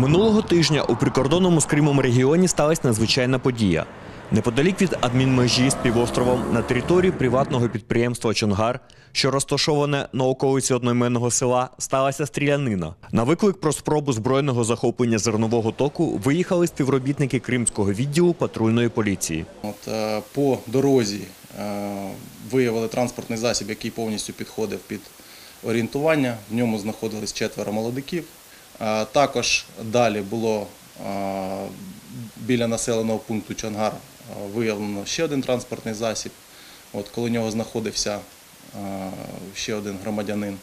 Минулого тижня у прикордонному з Кримом регіоні сталася надзвичайна подія. Неподалік від адмінмежі з півостровом на території приватного підприємства Чонгар, що розташоване на околиці одноіменного села, сталася стрілянина. На виклик про спробу збройного захоплення зернового току виїхали співробітники Кримського відділу патрульної поліції. От, е, по дорозі е, виявили транспортний засіб, який повністю підходив під орієнтування. В ньому знаходились четверо молодиків. Також далі було біля населеного пункту Чонгар виявлено ще один транспортний засіб. От, коли нього знаходився ще один громадянин.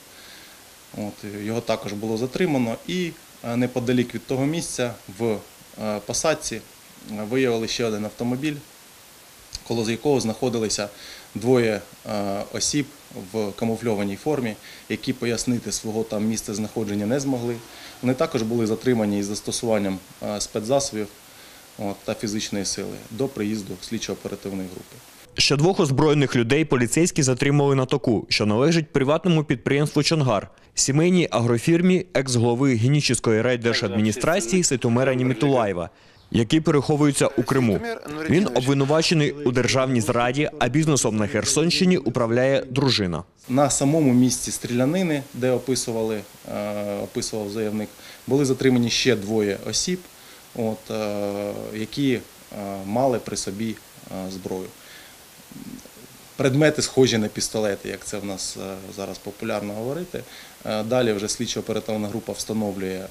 От, його також було затримано і неподалік від того місця в посадці виявили ще один автомобіль, коло якого знаходилися двоє е, осіб в камуфльованій формі, які пояснити свого там місця знаходження не змогли. Вони також були затримані із застосуванням е, спецзасобів та фізичної сили до приїзду слідчо-оперативної групи. Ще двох озброєних людей поліцейські затримали на току, що належить приватному підприємству Чонгар, сімейній агрофірмі екс-голови Генічської райдержадміністрації Ситомера Німітулаєва, який переховується у Криму. Він обвинувачений у державній зраді, а бізнесом на Херсонщині управляє дружина. На самому місці стрілянини, де описували, е, описував заявник, були затримані ще двоє осіб, от, е, які е, мали при собі зброю. Предмети схожі на пістолети, як це в нас е, зараз популярно говорити. Е, Далі вже слідчо-оперативна група встановлює, е,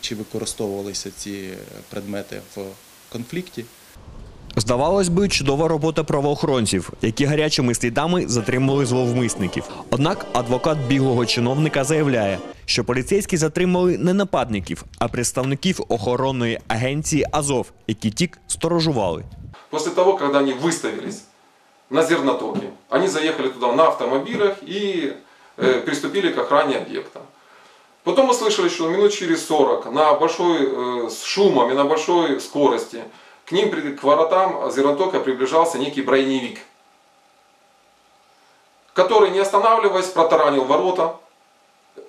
чи використовувалися ці предмети в конфлікті. Здавалось би, чудова робота правоохоронців, які гарячими слідами затримали зловмисників. Однак адвокат біглого чиновника заявляє, що поліцейські затримали не нападників, а представників охоронної агенції Азов, які тік сторожували. После того, когда они выставились на зернотоке, они заехали туда на автомобилях и э, приступили к охране объекта. Потом мы слышали, что минут через 40 на большой, э, с шумом и на большой скорости к ним, к воротам зернотока приближался некий броневик, который, не останавливаясь, протаранил ворота,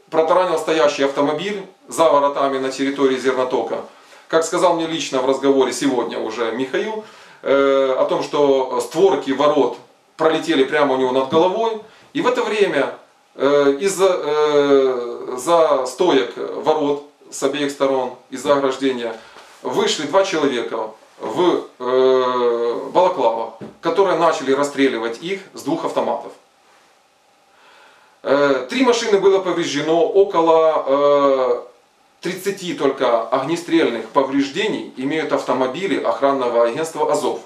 протаранил стоящий автомобиль за воротами на территории зернотока. Как сказал мне лично в разговоре сегодня уже Михаил, э, о том, что створки ворот пролетели прямо у него над головой, и в это время э, из э, за стоек ворот с обеих сторон, из-за ограждения, вышли два человека в э, балаклавах, которые начали расстреливать их с двух автоматов. Э, Три машины было повреждено, около э, 30 только огнестрельных повреждений имеют автомобили охранного агентства «Азов».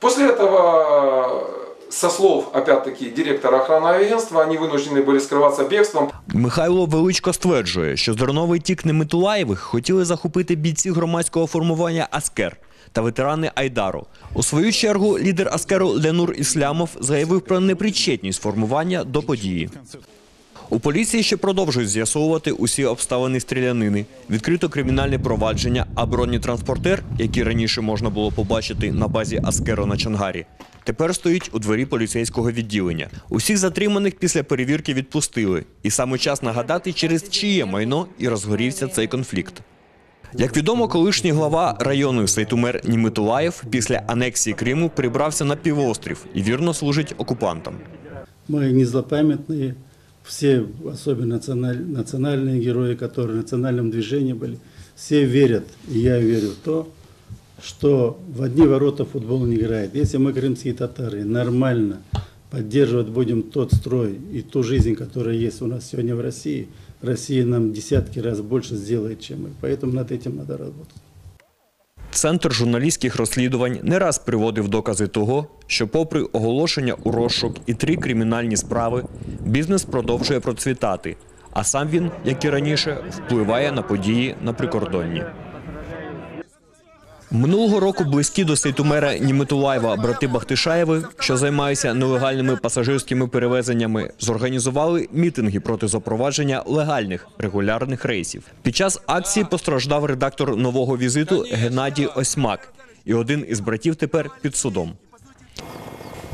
После этого, со слов, опять-таки, директора охранного агентства, они вынуждены были скрываться бегством. Михайло Величко стверджує, що зерновий тік Немитулаєвих хотіли захопити бійці громадського формування Аскер та ветерани Айдару. У свою чергу лідер Аскеру Ленур Іслямов заявив про непричетність формування до події. У поліції ще продовжують з'ясовувати усі обставини стрілянини. Відкрито кримінальне провадження, а бронетранспортер, який раніше можна було побачити на базі Аскеру на Чангарі, тепер стоїть у дворі поліцейського відділення. Усіх затриманих після перевірки відпустили. І саме час нагадати, через чиє майно і розгорівся цей конфлікт. Як відомо, колишній глава району Сейтумер Німитулаєв після анексії Криму прибрався на півострів і вірно служить окупантам. Мы не злопамятные, все, особенно националь- национальные герои, которые в национальном движении были, все верят, и я верю в то, что в одни ворота футбол не играет. Если мы, крымские татары, нормально поддерживать будем тот строй и ту жизнь, которая есть у нас сегодня в России, Россия нам десятки раз больше сделает, чем мы. Поэтому над этим надо работать. Центр журналістських розслідувань не раз приводив докази того, що, попри оголошення у розшук і три кримінальні справи, бізнес продовжує процвітати, а сам він, як і раніше, впливає на події на прикордонні. Минулого року близькі до Сейтумера Німитулаєва брати Бахтишаєви, що займаються нелегальними пасажирськими перевезеннями, зорганізували мітинги проти запровадження легальних регулярних рейсів. Під час акції постраждав редактор нового візиту Геннадій Осьмак, і один із братів тепер під судом.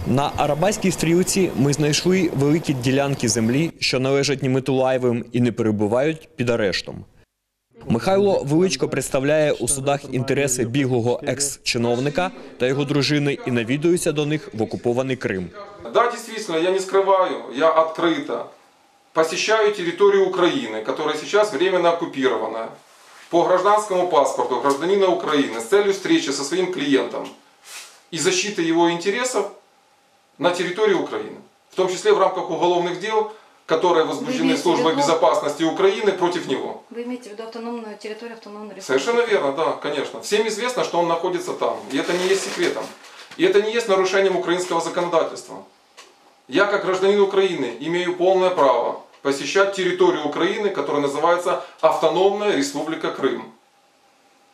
На Арабайській стрілці ми знайшли великі ділянки землі, що належать Німитулаєвим і не перебувають під арештом. Михайло Величко представляє у судах інтереси біглого екс-чиновника та його дружини і навідується до них в окупований Крим. Да, действительно, я не скрываю, я открыто посещаю территорию Украины, которая сейчас временно оккупирована, по гражданскому паспорту гражданина Украины с целью встречи со своим клиентом и защиты его интересов на территории Украины. В том числе в рамках уголовных дел, которые возбуждены службой виду- безопасности Украины против него. Вы имеете в виду автономную территорию автономной республики? Совершенно верно, да, конечно. Всем известно, что он находится там. И это не есть секретом. И это не есть нарушением украинского законодательства. Я, как гражданин Украины, имею полное право посещать территорию Украины, которая называется Автономная Республика Крым,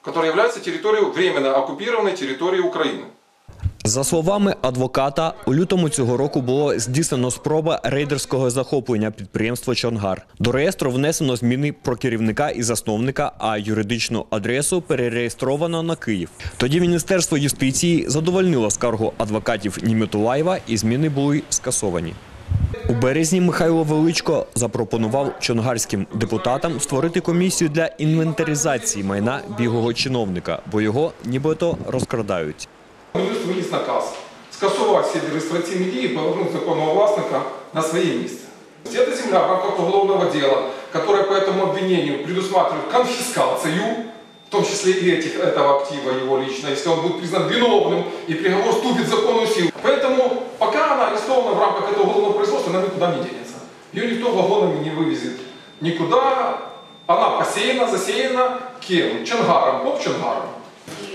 которая является территорией, временно оккупированной территорией Украины. За словами адвоката, у лютому цього року було здійснено спроба рейдерського захоплення підприємства Чонгар. До реєстру внесено зміни про керівника і засновника, а юридичну адресу перереєстровано на Київ. Тоді Міністерство юстиції задовольнило скаргу адвокатів Німітулаєва і зміни були скасовані. У березні Михайло Величко запропонував чонгарським депутатам створити комісію для інвентаризації майна біглого чиновника, бо його нібито розкрадають. Міністр виніс наказ скасувати всі реєстраційні дії, повернути законного власника на своє місце. Эта земля в рамках уголовного дела, которое по этому обвинению предусматривает конфискацию, в том числе и этих, этого актива его лично, если он будет признан виновным и приговор вступит в законную силу. Поэтому пока она арестована в рамках этого уголовного производства, она никуда не денется. Ее никто вагонами не вывезет никуда. Она посеяна, засеяна кем? Чангаром, поп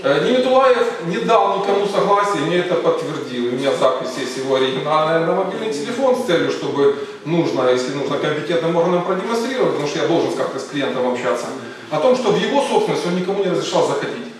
Чангаром. Э, Ниметулаев не дал никому согласия, мне это подтвердил. У меня запись есть его оригинальная на мобильный телефон с целью, чтобы нужно, если нужно, компетентным органам продемонстрировать, потому что я должен как-то с клиентом общаться, о том, что в его собственность он никому не разрешал заходить.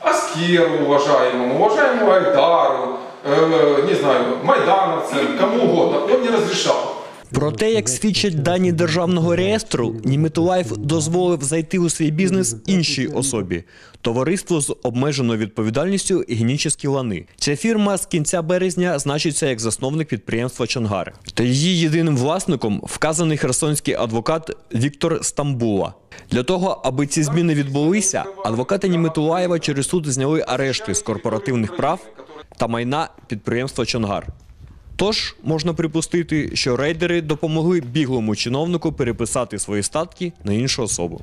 Аскеру уважаемому, уважаемому Айдару, э, не знаю, майдановцам, кому угодно, он не разрешал. Про те, як свідчать дані державного реєстру, Німітулаєв дозволив зайти у свій бізнес іншій особі товариству з обмеженою відповідальністю «Генічеські лани. Ця фірма з кінця березня значиться як засновник підприємства Чонгар. Та її єдиним власником вказаний херсонський адвокат Віктор Стамбула. Для того, аби ці зміни відбулися, адвокати Німітулаєва через суд зняли арешти з корпоративних прав та майна підприємства Чонгар. Тож можна припустити, що рейдери допомогли біглому чиновнику переписати свої статки на іншу особу.